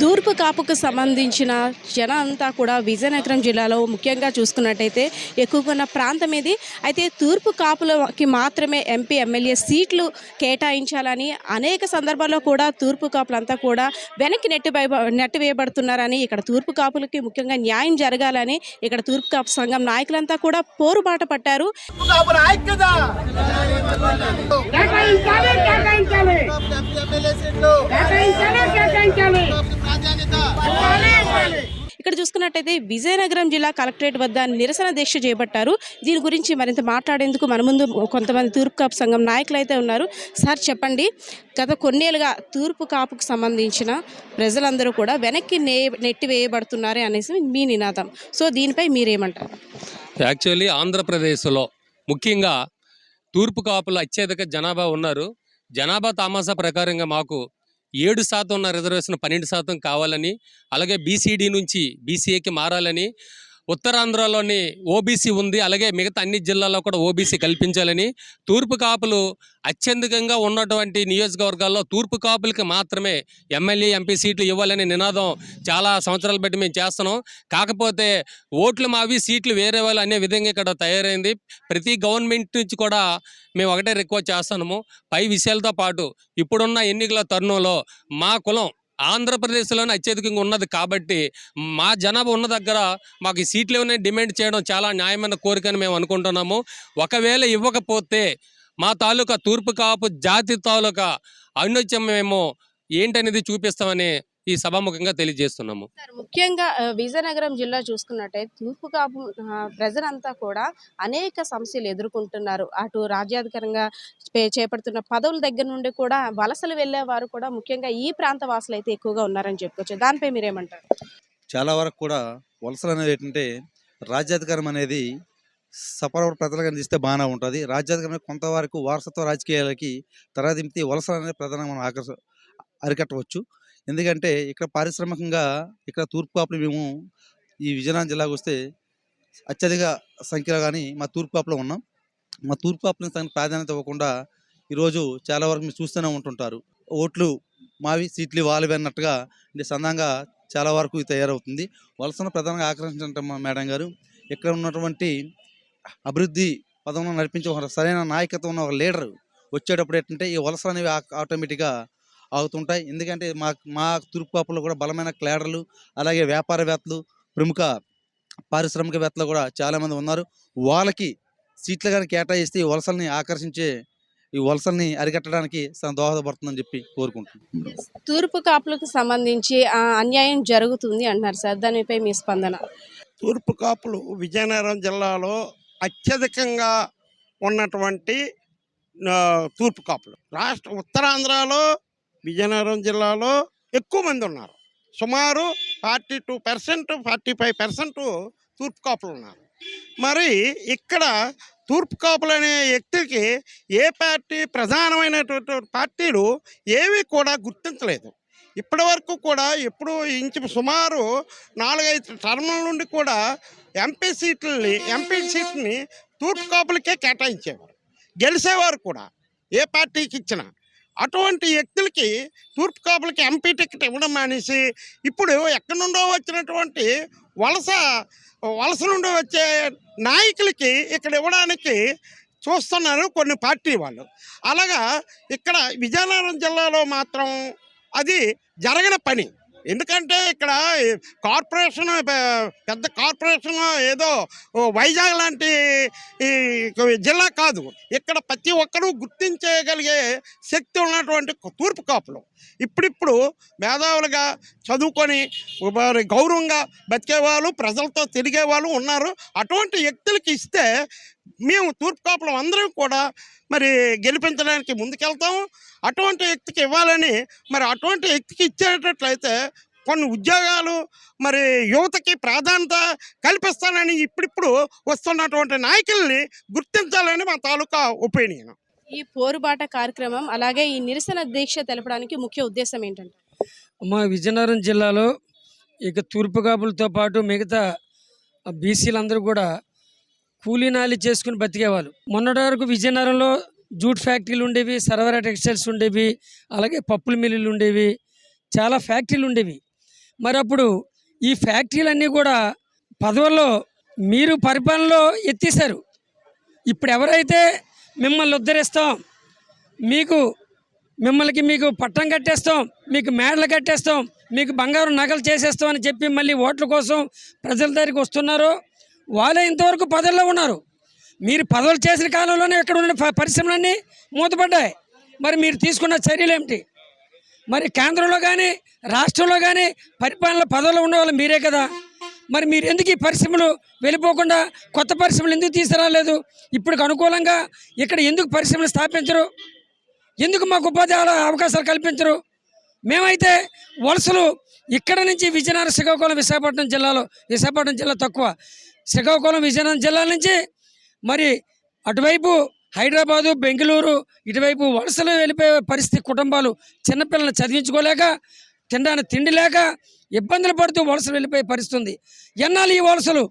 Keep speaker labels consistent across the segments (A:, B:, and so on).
A: తూర్పు కాపుకు సంబంధించిన జనం అంతా కూడా విజయనగరం జిల్లాలో ముఖ్యంగా చూసుకున్నట్టయితే ఎక్కువగా ఉన్న ప్రాంతం ఇది. అయితే తూర్పు కాపులకి మాత్రమే ఎంపీ ఎమ్మెల్యే సీట్లు కేటాయించాలని అనేక సందర్భాల్లో కూడా తూర్పు కాపులంతా కూడా వెనక్కి నెట్టి నెట్టివేయబడుతున్నారని ఇక్కడ తూర్పు కాపులకి ముఖ్యంగా న్యాయం జరగాలని ఇక్కడ తూర్పు కాపు సంఘం నాయకులంతా కూడా పోరుబాట పట్టారు.
B: కేటాయించాలి.
A: ఇక్కడ చూసుకున్నట్టయితే విజయనగరం జిల్లా కలెక్టరేట్ వద్ద నిరసన దీక్ష చేపట్టారు. దీని గురించి మరింత మాట్లాడేందుకు మన ముందు కొంతమంది తూర్పు కాపు సంఘం నాయకులు అయితే ఉన్నారు. సార్ చెప్పండి. గత కొన్నేళ్ళుగా తూర్పు కాపుకు సంబంధించిన ప్రజలందరూ కూడా వెనక్కి నే నెట్టివేయబడుతున్నారు అనేసి మీ నినాదం. సో దీనిపై మీరేమంటారు?
C: యాక్చువల్లీ ఆంధ్రప్రదేశ్లో ముఖ్యంగా తూర్పు కాపులు అత్యధిక జనాభా ఉన్నారు. జనాభా తామాసా ప్రకారంగా మాకు ఏడు శాతం ఉన్న రిజర్వేషన్ పన్నెండు శాతం కావాలని అలాగే బీసీడీ నుంచి బీసీఏకి మారాలని ఉత్తరాంధ్రలోని ఓబీసీ ఉంది. అలాగే మిగతా అన్ని జిల్లాల్లో కూడా ఓబీసీ కల్పించాలని తూర్పు కాపులు అత్యధికంగా ఉన్నటువంటి నియోజకవర్గాల్లో తూర్పు కాపులకి మాత్రమే ఎమ్మెల్యే ఎంపీ సీట్లు ఇవ్వాలనే నినాదం చాలా సంవత్సరాలు బట్టి మేము చేస్తున్నాం. కాకపోతే ఓట్లు మావి సీట్లు వేరే వాళ్ళు అనే విధంగా ఇక్కడ తయారైంది. ప్రతి గవర్నమెంట్ నుంచి కూడా మేము ఒకటే రిక్వెస్ట్ చేస్తున్నాము. పై విషయాలతో పాటు ఇప్పుడున్న ఎన్నికల తరుణంలో మా కులం ఆంధ్రప్రదేశ్లోనే అత్యధికంగా ఉన్నది కాబట్టి మా జనాభా ఉన్న దగ్గర మాకు ఈ సీట్లు ఏమైనా డిమాండ్ చేయడం చాలా న్యాయమైన కోరికని మేము అనుకుంటున్నాము. ఒకవేళ ఇవ్వకపోతే మా తాలూకా తూర్పు కాపు జాతి తాలూకా అనుచ్యం మేము ఏంటనేది చూపిస్తామని ఈ సభాముఖంగా తెలియజేస్తున్నాము.
A: సార్ ముఖ్యంగా విజయనగరం జిల్లా చూసుకున్నట్టయితే తూర్పు కాపు ప్రజలంతా కూడా అనేక సమస్యలు ఎదుర్కొంటున్నారు. అటు రాజ్యాధికారంగా చేపడుతున్న పదవుల దగ్గర నుండి కూడా వలసలు వెళ్ళే వారు కూడా ముఖ్యంగా ఈ ప్రాంత వాసులు అయితే ఎక్కువగా ఉన్నారని చెప్పుకోవచ్చు. దానిపై మీరేమంటారు?
D: చాలా వరకు కూడా వలసలు అనేది ఏంటంటే రాజ్యాధికారం అనేది సపర ప్రజలకు అందిస్తే బాగానే ఉంటుంది. రాజ్యాధికారం కొంతవరకు వారసత్వ రాజకీయాలకి తరదింపి వలసలు అనేది ప్రధానంగా మనం ఆకర్ష అరికట్టవచ్చు. ఎందుకంటే ఇక్కడ పారిశ్రామికంగా ఇక్కడ తూర్పు కాపులు మేము ఈ విజయనగరం జిల్లాకు వస్తే అత్యధిక సంఖ్యలో కానీ మా తూర్పు కాపులో ఉన్నాం. మా తూర్పు కాపులకు తగిన ప్రాధాన్యత ఇవ్వకుండా ఈరోజు చాలా వరకు మీరు చూస్తూనే ఉంటుంటారు. ఓట్లు మావి సీట్లు వాళ్ళవి అన్నట్టుగా అంటే సందంగా చాలా వరకు తయారవుతుంది. వలసను ప్రధానంగా ఆకర్షించడం మేడం గారు ఇక్కడ ఉన్నటువంటి అభివృద్ధి పదంలో నడిపించే ఒక సరైన నాయకత్వం ఉన్న ఒక లీడర్ వచ్చేటప్పుడు ఏంటంటే ఈ వలసలు అనేవి ఆటోమేటిక్గా ఆగుతుంటాయి. ఎందుకంటే మా మా తూర్పు కాపులో కూడా బలమైన క్లేడర్లు అలాగే వ్యాపారవేత్తలు ప్రముఖ పారిశ్రామికవేత్తలు కూడా చాలామంది ఉన్నారు. వాళ్ళకి సీట్లు కానీ కేటాయిస్తే ఈ వలసల్ని ఆకర్షించే ఈ వలసల్ని అరికట్టడానికి దోహదపడుతుందని చెప్పి కోరుకుంటున్నాను
A: తూర్పు కాపులకు సంబంధించి ఆ, అన్యాయం జరుగుతుంది అంటున్నారు సార్. దానిపై మీ స్పందన?
B: తూర్పు కాపులు విజయనగరం జిల్లాలో అత్యధికంగా ఉన్నటువంటి తూర్పు కాపులు. రాష్ట్ర ఉత్తరాంధ్రలో విజయనగరం జిల్లాలో ఎక్కువ మంది ఉన్నారు. సుమారు forty two percent forty five percent తూర్పు కాపులు ఉన్నారు. మరి ఇక్కడ తూర్పు కాపులు అనే వ్యక్తికి ఏ పార్టీ ప్రధానమైనటువంటి పార్టీలు ఏవి కూడా గుర్తించలేదు. ఇప్పటి వరకు కూడా ఎప్పుడు ఇంచు సుమారు నాలుగైదు టర్ముల నుండి కూడా ఎంపీ సీట్లని ఎంపీ సీట్ని తూర్పు కాపులకే కేటాయించేవారు. గెలిచేవారు కూడా. ఏ పార్టీకి ఇచ్చినా. అటువంటి వ్యక్తులకి తూర్పు కాపులకి ఎంపీ టికెట్ ఇవ్వడం మానేసి ఇప్పుడు ఎక్కడి నుండో వచ్చినటువంటి వలస వలస నుండి వచ్చే నాయకులకి ఇక్కడ ఇవ్వడానికి చూస్తున్నారు కొన్ని పార్టీ వాళ్ళు. అలాగా ఇక్కడ విజయనగరం జిల్లాలో మాత్రం అది జరగని పని. ఎందుకంటే ఇక్కడ కార్పొరేషన్ పెద్ద కార్పొరేషన్ ఏదో వైజాగ్ లాంటి ఈ జిల్లా కాదు. ఇక్కడ ప్రతి ఒక్కరూ గుర్తించగలిగే శక్తి ఉన్నటువంటి తూర్పు కాపులు. ఇప్పుడిప్పుడు మేధావులుగా చదువుకొని గౌరవంగా బతికేవాళ్ళు ప్రజలతో తిరిగే వాళ్ళు ఉన్నారు. అటువంటి వ్యక్తులకి ఇస్తే మేము తూర్పు కాపులం అందరం కూడా మరి గెలిపించడానికి ముందుకెళ్తాము. అటువంటి వ్యక్తికి ఇవ్వాలని మరి అటువంటి వ్యక్తికి ఇచ్చేటట్లయితే కొన్ని ఉద్యోగాలు మరి యువతకి ప్రాధాన్యత కల్పిస్తానని ఇప్పుడిప్పుడు వస్తున్నటువంటి నాయకుల్ని గుర్తించాలని మా తాలూకా ఒపీనియన్.
A: ఈ పోరుబాట కార్యక్రమం అలాగే ఈ నిరసన దీక్ష తెలపడానికి ముఖ్య ఉద్దేశం ఏంటంటే?
E: మా విజయనగరం జిల్లాలో ఇక తూర్పు కాపులతో పాటు మిగతా బీసీలందరూ కూడా కూలీనాలి చేసుకుని బతికేవాళ్ళు. మొన్నటి వరకు విజయనగరంలో జూట్ ఫ్యాక్టరీలు ఉండేవి సరవరా టెక్స్టైల్స్ ఉండేవి అలాగే పప్పుల మిల్లులు ఉండేవి చాలా ఫ్యాక్టరీలు ఉండేవి. మరి అప్పుడు ఈ ఫ్యాక్టరీలన్నీ కూడా పదవుల్లో మీరు పరిపాలనలో ఎత్తేసారు ఇప్పుడు ఎవరైతే మిమ్మల్ని ఉద్ధరిస్తాం మీకు మిమ్మల్ని మీకు పట్టం కట్టేస్తాం మీకు మేడలు కట్టేస్తాం మీకు బంగారు నగలు చేసేస్తాం అని చెప్పి మళ్ళీ ఓట్ల కోసం ప్రజల దగ్గరికి వస్తున్నారో వాళ్ళే ఇంతవరకు పదవుల్లో ఉన్నారు. మీరు పదవులు చేసిన కాలంలోనే ఇక్కడ ఉన్న పరిశ్రమలన్నీ మూతపడ్డాయి. మరి మీరు తీసుకున్న చర్యలు ఏమిటి మరి కేంద్రంలో కానీ రాష్ట్రంలో కానీ పరిపాలన పదవులు ఉన్న మీరే కదా. మరి మీరు ఎందుకు ఈ పరిశ్రమలు వెళ్ళిపోకుండా కొత్త పరిశ్రమలు ఎందుకు తీసుకురాలేదు? ఇప్పుడు అనుకూలంగా ఇక్కడ ఎందుకు పరిశ్రమలు స్థాపించరు? ఎందుకు మాకు ఉపాధి అవకాశాలు కల్పించరు? మేమైతే వలసలు ఇక్కడ నుంచి విజయనగరం శ్రీకాకుళం విశాఖపట్నం జిల్లాలో విశాఖపట్నం జిల్లా తక్కువ. శ్రీకాకుళం విజయనగరం జిల్లా నుంచి మరి అటువైపు హైదరాబాదు బెంగళూరు ఇటువైపు వలసలు వెళ్ళిపోయే పరిస్థితి కుటుంబాలు చిన్నపిల్లల్ని చదివించుకోలేక తినడానికి తిండి లేక ఇబ్బందులు పడుతూ వలసలు వెళ్ళిపోయే పరిస్థితి ఉంది. ఎన్నాళ్ళు ఈ వలసలు?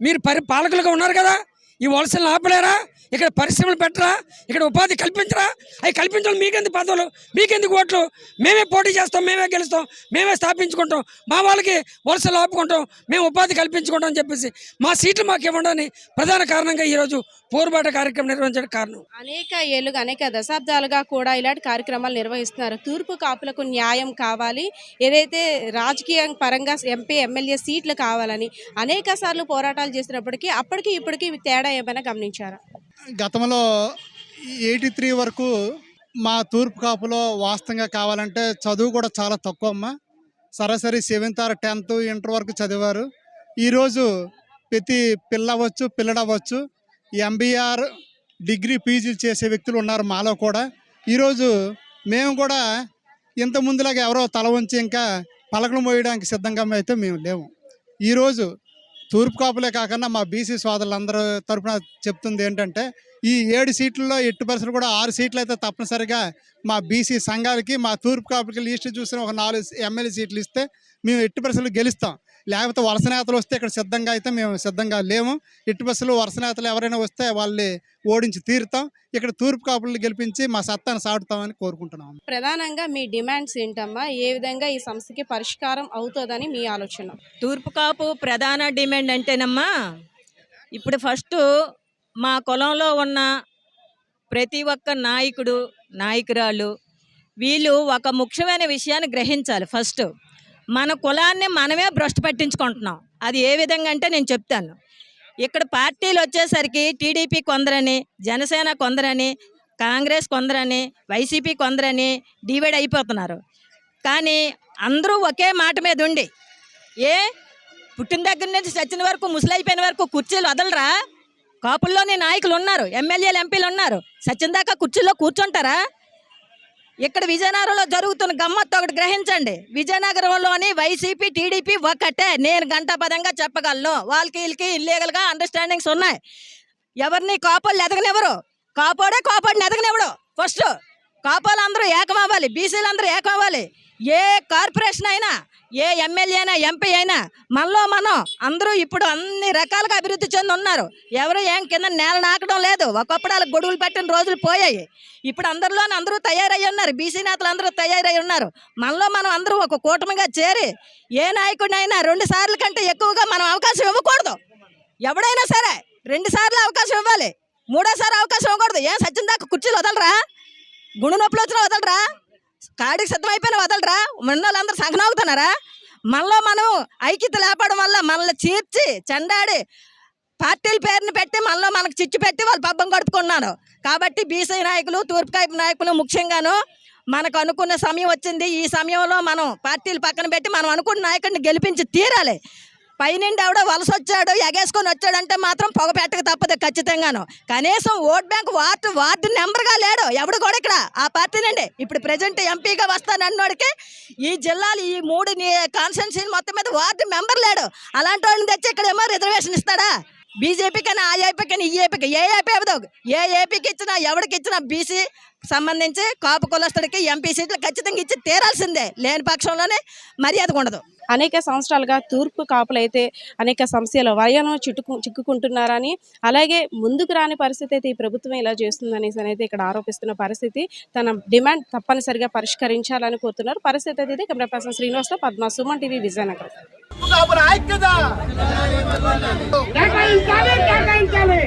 E: మీరు పరి పాలకులుగా ఉన్నారు కదా? ఈ వలసలను ఆపలేరా? ఇక్కడ పరిశ్రమలు పెట్టరా? ఇక్కడ ఉపాధి కల్పించరా? అవి కల్పించడం మీకెందుకు పదవులు? మీకెందుకు ఓట్లు? మేమే పోటీ చేస్తాం మేమే గెలుస్తాం మేమే స్థాపించుకుంటాం. మా వాళ్ళకి వలసలు ఆపుకుంటాం మేము ఉపాధి కల్పించుకుంటాం అని చెప్పేసి మా సీట్లు మాకు ఇవ్వడానికి ప్రధాన కారణంగా ఈరోజు పోరుబాట కార్యక్రమం నిర్వహించడానికి కారణం.
A: అనేక ఏళ్ళుగా అనేక దశాబ్దాలుగా కూడా ఇలాంటి కార్యక్రమాలు నిర్వహిస్తున్నారు. తూర్పు కాపులకు న్యాయం కావాలి. ఏదైతే రాజకీయ పరంగా ఎంపీ ఎమ్మెల్యే సీట్లు కావాలని అనేక సార్లు పోరాటాలు చేసినప్పటికీ అప్పటికి ఇప్పటికీ తేడా ఏమైనా గమనించారా?
F: గతంలో ఎయిటీ త్రీ వరకు మా తూర్పు కాపులో వాస్తవంగా కావాలంటే చదువు కూడా చాలా తక్కువ అమ్మ. సరాసరి సెవెంత్ ఆర్ టెన్త్ ఇంటర్ వరకు చదివారు. ఈరోజు ప్రతి పిల్ల అవ్వచ్చు పిల్లడు ఎంబీఆర్ డిగ్రీ పీజీలు చేసే వ్యక్తులు ఉన్నారు మాలో కూడా. ఈరోజు మేము కూడా ఇంత ముందులాగా ఎవరో తల ఉంచి ఇంకా పలకలు మోయడానికి సిద్ధంగా అయితే మేము లేము. ఈరోజు తూర్పు కాపులే కాకుండా మా బీసీ సోదరులందరూ తరపున చెప్తుంది ఏంటంటే ఈ ఏడు సీట్లలో ఎట్టి పరిస్థితులు కూడా ఆరు సీట్లు అయితే తప్పనిసరిగా మా బీసీ సంఘాలకి మా తూర్పు కాపులకి లిస్ట్ చూసిన ఒక నాలుగు ఎమ్మెల్యే సీట్లు ఇస్తే మేము ఎట్టి పరిస్థితులు గెలుస్తాం. లేకపోతే వలస నేతలు వస్తే ఇక్కడ సిద్ధంగా అయితే మేము సిద్ధంగా లేము. ఎట్టి బస్సులు వలస నేతలు ఎవరైనా వస్తే వాళ్ళని ఓడించి తీరుతాం. ఇక్కడ తూర్పు కాపులను గెలిపించి మా సత్తాను సాటుతామని కోరుకుంటున్నాం.
A: ప్రధానంగా మీ డిమాండ్స్ ఏంటమ్మా? ఏ విధంగా ఈ సమస్యకి పరిష్కారం అవుతుందని మీ ఆలోచన?
G: తూర్పు కాపు ప్రధాన డిమాండ్ అంటేనమ్మా ఇప్పుడు ఫస్ట్ మా కులంలో ఉన్న ప్రతి ఒక్క నాయకుడు నాయకురాలు వీళ్ళు ఒక ముఖ్యమైన విషయాన్ని గ్రహించాలి ఫస్ట్. మన కులాన్ని మనమే భ్రష్టు పట్టించుకుంటున్నాం. అది ఏ విధంగా అంటే నేను చెప్తాను. ఇక్కడ పార్టీలు వచ్చేసరికి టీడీపీ కొందరని జనసేన కొందరని కాంగ్రెస్ కొందరని వైసీపీ కొందరని డివైడ్ అయిపోతున్నారు. కానీ అందరూ ఒకే మాట మీద ఉండి ఏ పుట్టిన దగ్గర నుంచి చచ్చిన వరకు ముసలైపోయిన వరకు కుర్చీలు వదలరా? కాపుల్లోని నాయకులు ఉన్నారు ఎమ్మెల్యేలు ఎంపీలు ఉన్నారు. సచిన్ దాకా కుర్చీలో కూర్చుంటారా? ఇక్కడ విజయనగరంలో జరుగుతున్న గమ్మత్తు ఒకటి గ్రహించండి. విజయనగరంలోని వైసీపీ టీడీపీ ఒకటే. నేను గంటాపదంగా చెప్పగలను. వాళ్ళకి వీళ్ళకి ఇల్లీగల్గా అండర్స్టాండింగ్స్ ఉన్నాయి. ఎవరిని కాపోళ్ళు ఎదగనివ్వరు. కాపోడే కాపాడిని ఎదగనివ్వడు. ఫస్ట్ కాపోలు అందరూ ఏకం అవ్వాలి బీసీలు అందరూ ఏకమవ్వాలి. ఏ కార్పొరేషన్ అయినా ఏ ఎమ్మెల్యే అయినా ఎంపీ అయినా మనలో మనం అందరూ ఇప్పుడు అన్ని రకాలుగా అభివృద్ధి చెంది ఉన్నారు. ఎవరు ఏం కింద నేల నాకడం లేదు. ఒకప్పుడు వాళ్ళకి గొడుగులు పెట్టిన రోజులు పోయాయి. ఇప్పుడు అందరిలోనే అందరూ తయారై ఉన్నారు. బీసీ నేతలు అందరూ తయారై ఉన్నారు. మనలో మనం అందరూ ఒక కూటమిగా చేరి ఏ నాయకుడినైనా రెండు సార్లు కంటే ఎక్కువగా మనం అవకాశం ఇవ్వకూడదు. ఎవడైనా సరే రెండు సార్లు అవకాశం ఇవ్వాలి. మూడోసారి అవకాశం ఇవ్వకూడదు. ఏం సత్యం దాకా కుర్చీలు వదలరా? గుండె నొప్పులు వచ్చినా వదలరా? కాడికి సిద్ధమైపోయిన వదలరా? ఉన్న వాళ్ళందరూ సంఘనవుతున్నారా మనలో మనం ఐక్యత లేపడం వల్ల మనల్ని చీర్చి చెండాడి పార్టీల పేరుని పెట్టి మనలో మనకు చిచ్చు పెట్టి వాళ్ళు పబ్బం గడుపుకున్నారు కాబట్టి బీసీ నాయకులు తూర్పుకాయపు నాయకులు ముఖ్యంగాను మనకు అనుకున్న సమయం వచ్చింది. ఈ సమయంలో మనం పార్టీలు పక్కన పెట్టి మనం అనుకున్న నాయకుడిని గెలిపించి తీరాలి. పైనుండి ఎవడో వలస వచ్చాడు ఎగేసుకొని వచ్చాడంటే మాత్రం పొగ పెట్టక తప్పదు ఖచ్చితంగాను. కనీసం ఓట్ బ్యాంక్ వార్డు వార్డు నెంబర్గా లేడు. ఎవడు కూడా ఇక్కడ ఆ పార్టీ నుండి. ఇప్పుడు ప్రజెంట్ ఎంపీగా వస్తానన్నోడికి ఈ జిల్లాలు ఈ మూడు కాన్స్టిట్యున్సీ మొత్తం మీద వార్డు మెంబర్ లేడు. అలాంటి వాడిని తెచ్చి ఇక్కడేమో రిజర్వేషన్ ఇస్తాడా? బీజేపీకైనా ఆ ఏపీకైనా ఈ ఏపీకి ఏ ఏపీ అవ్వదు. ఏ ఏపీకి ఇచ్చినా ఎవరికి ఇచ్చినా బీసీ సంబంధించి కాపు కులస్తుడికి ఎంపీ సీట్లు ఖచ్చితంగా ఇచ్చి తీరాల్సిందే. లేని పక్షంలోనే మర్యాద ఉండదు
A: అనేక సంవత్సరాలుగా తూర్పు కాపులు అయితే అనేక సమస్యల వయను చిట్టుకు చిక్కుకుంటున్నారని అలాగే ముందుకు రాని పరిస్థితి అయితే ఈ ప్రభుత్వం ఇలా చేస్తుందనేసి అయితే ఇక్కడ ఆరోపిస్తున్న పరిస్థితి. తన డిమాండ్ తప్పనిసరిగా పరిష్కరించాలని కోరుతున్నారు. పరిస్థితి అయితే కెమెరా పర్సన్ శ్రీనివాస్తో పద్మ సుమన్ టీవీ విజయనగరం.
H: కేటాయించాలి.